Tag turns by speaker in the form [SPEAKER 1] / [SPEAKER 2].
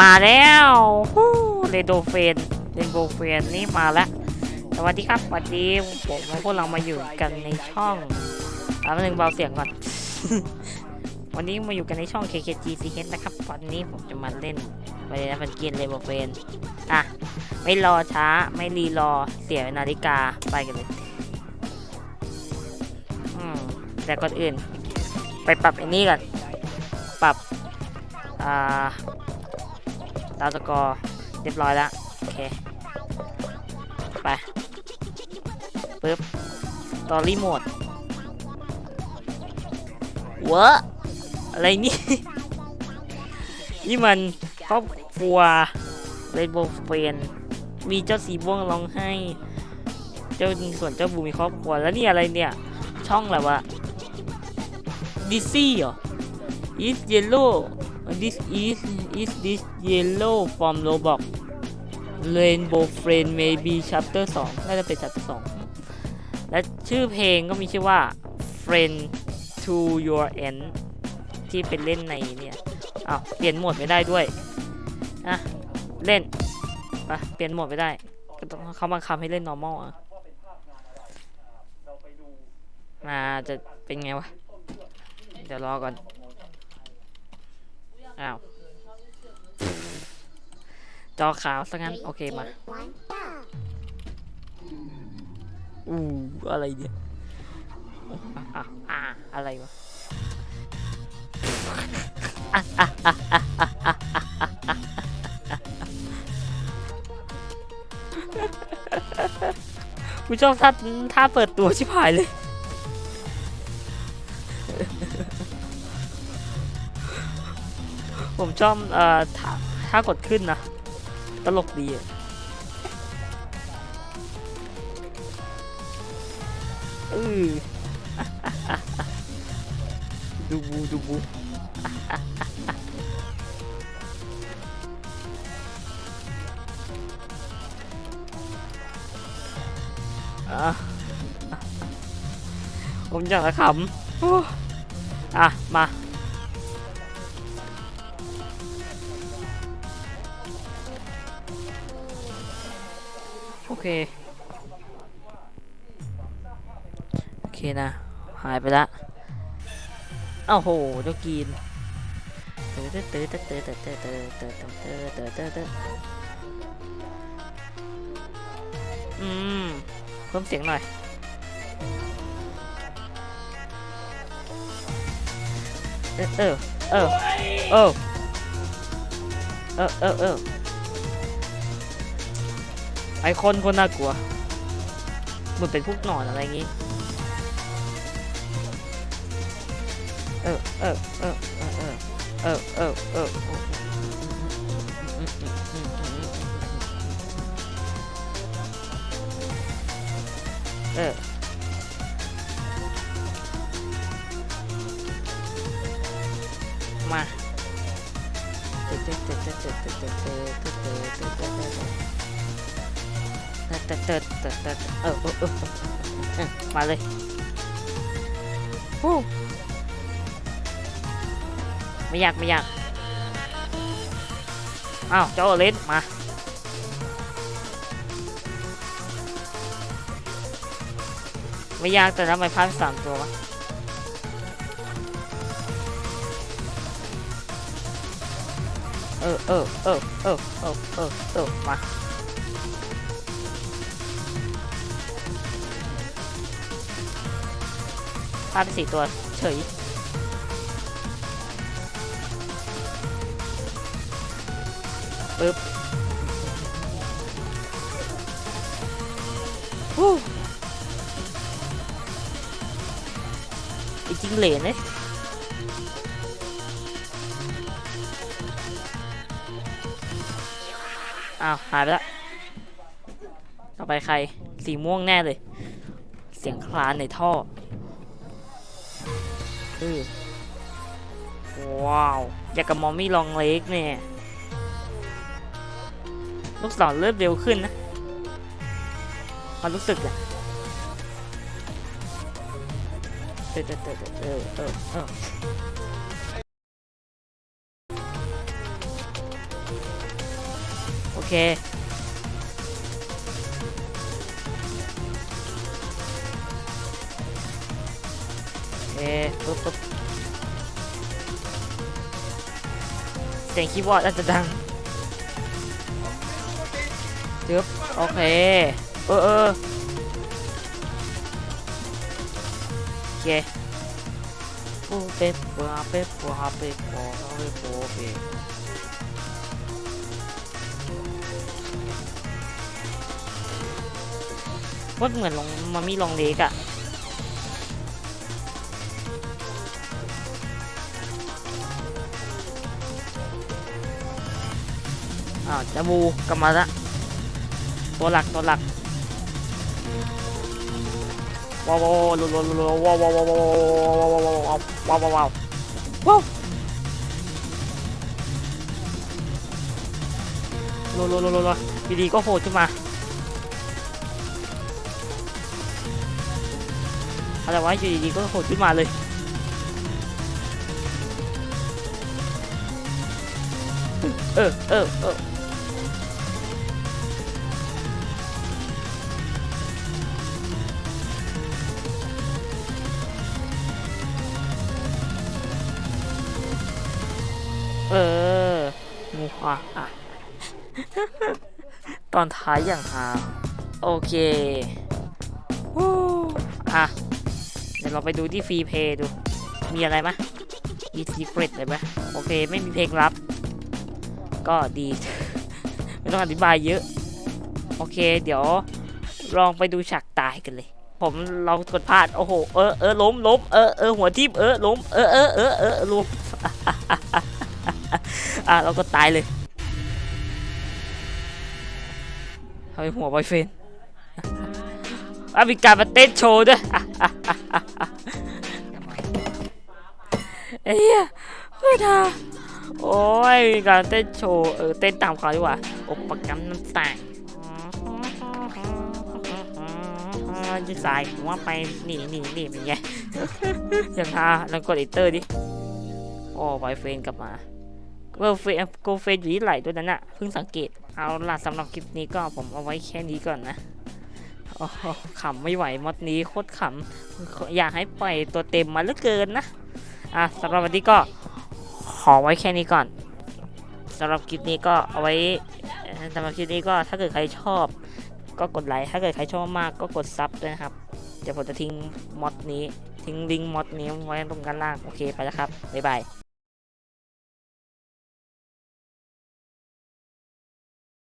[SPEAKER 1] มาแล้วเรโดเฟนเรนโบเฟนนี่มาแล้ว สวัสดีครับสวัสดีผมพวกเรามาอยู่กันในช่องเอาหนึ่งเบาเสียงก่อน วันนี้มาอยู่กันในช่อง KKGCH นะครับ วันนี้ผมจะมาเล่นไปเลยนะพันเกียนเรโบเฟนอะ ไม่รอช้าไม่รีรอเสียนาฬิกาไปกันเลยอืมแต่ก่อนอื่น ไปปรับไอ้นี่ก่อน ปรับอ่า ดาวสกอร์เรียบร้อยแล้ว โอเค ไปปึ๊บตอรี่โหมดวะอะไรนี่ นี่มันครอบครัวเรนโบว์เฟนมีเจ้าสีม่วงร้องไห้ เจ้าส่วนเจ้าบูมีครอบครัวแล้วนี่อะไรเนี่ย ช่องอะไรวะดิซี่เหรอ is yellow this is is this yellow from roblox rainbow friend maybe chapter 2 น่าจะเป็น chapter 2 และชื่อเพลงก็มีชื่อว่า friend to your end ที่เป็นเล่นในเนี่ยอ้าวเปลี่ยนโหมดไม่ได้ด้วยอะเล่นไปเปลี่ยนโหมดไม่ได้ก็ต้องเขาบังคับให้เล่น normal อะมาจะเป็นไงวะ เดี๋ยวรอก่อน อ้าว จอขาวซะงั้น โอเคมาอู้อะไรเนี่ยอะอะอะอะไรวะอะอะอะอะอะอะอะกูชอบท่าท่าเปิดตัวชิบหายเลย ผมชอบเอ่อถ้าถ้ากดขึ้นนะ ตลกดีอะเออดูบูดูบูอะผมอยากจะขำอ้อะ มา โอเค โอเคนะ หายไปละอ้าวโหเจ้ากีนเตอเตอเตอเตอเตอเตอเตอเตอเตอเตอเตอเตอเตอเตออืมเพิ่มเสียงหน่อยเเออเออเออเออเออเออ ไอคอนคนน่ากลัวเหมือนเป็นพวกหนอนอะไรอย่างงี้ เออเออเออเออเออเออเออเออเออมาเตะเตะเตะเตะเตะเตะเตะเตะเตะเตะเตะ เตะเตะเติร์ดเติร์ดเติร์ดเติร์ดเออเออเออมาเลยฮู้ไม่อยากไม่อยากอ้าวเจ้าเล่นมาไม่ยากแต่ทำไมพลาดสามตัววะเออเออเออเออเออเออเออมา พลาดไปสี่ตัวเฉยปึ๊บฮู้ไอ้จริงเหลนเลยอ้าว หายไปละ ต่อไปใคร สีม่วงแน่เลย เสียงคลานในท่อ เออว้าว อยากกับมอมมี่ลองเล็กเนี่ย ลูกศรเริ่มเร็วขึ้นนะความรู้สึกแหละเออเออเออเออเออเออเค เคปุ๊บปุ๊บเสียงคีย์บอร์ดอาจจะดังจึ๊บโอเค เออเออโอเคปูเป๊ปปูเป๊ปปูเป๊ปปูเป๊ปปูเป๊ปว่าเหมือนลองมามีลองเล็กอะ อ้าวจาบูกลับมาละตัวหลักตัวหลักว้าวว้าวว้าวว้าวว้าวว้าวว้าวว้าวว้าวว้าวว้าวว้าวว้าวว้าวว้าวว้าวว้าวโลโลโลโลโลอยู่ดีก็โผล่ขึ้นมาอะไรวะอยู่ดีๆก็โผล่ขึ้นมาเลยเออเออเออ เออมูฮะอะตอนท้ายอย่างฮาโอเควู้อะ เดี๋ยวเราไปดูที่ฟรีเพย์ดู มีอะไรไหมมีซีเ r รตอะไรไหมโอเค ไม่มีเพลงลับ ก็ดี ไม่ต้องอธิบายเยอะ โอเค เดี๋ยวลองไปดูฉากตายกันเลย ผมเรากดพลาด โอ้โห เออเออล้มล้มเออเออหัวทิ่มเออล้ม เออเออเออเออล้ม อะเราก็ตายเลยทำไมหัวบอยเฟนอะมีการมาเต้นโชว์ด้วยเอ้ยไม่ทาโอ้ยมีการเต้นโชว์เออเต้นตามเขาดีกว่าอบประกำน้ำตกจะสายหัวไปหนีหนีหนีเป็นไงอย่างฮาแล้วกดอีเตอร์ดิโอ้ไวเฟนกลับมา เวลเฟนโกเฟนอยู่ที่ไหลตัวนั้นอะเพิ่งสังเกต เอาล่ะสำหรับคลิปนี้ก็ผมเอาไว้แค่นี้ก่อนนะโอ้ขำไม่ไหวมดนี้โคตรขำ อยากให้ปล่อยตัวเต็มมาเหลือเกินนะ อะสำหรับวันนี้ก็ขอไว้แค่นี้ก่อนสำหรับคลิปนี้ก็เอาไว้สำหรับคลิปนี้ก็ถ้าเกิดใครชอบ ก็กดไลค์ถ้าเกิดใครชอบมากก็กดซับด้วยนะครับเดี๋ยวผมจะทิ้งมอดนี้ ทิ้งลิงก์มอดนี้ไว้ตรงด้านล่าง โอเคไปแล้วครับ บ๊ายบาย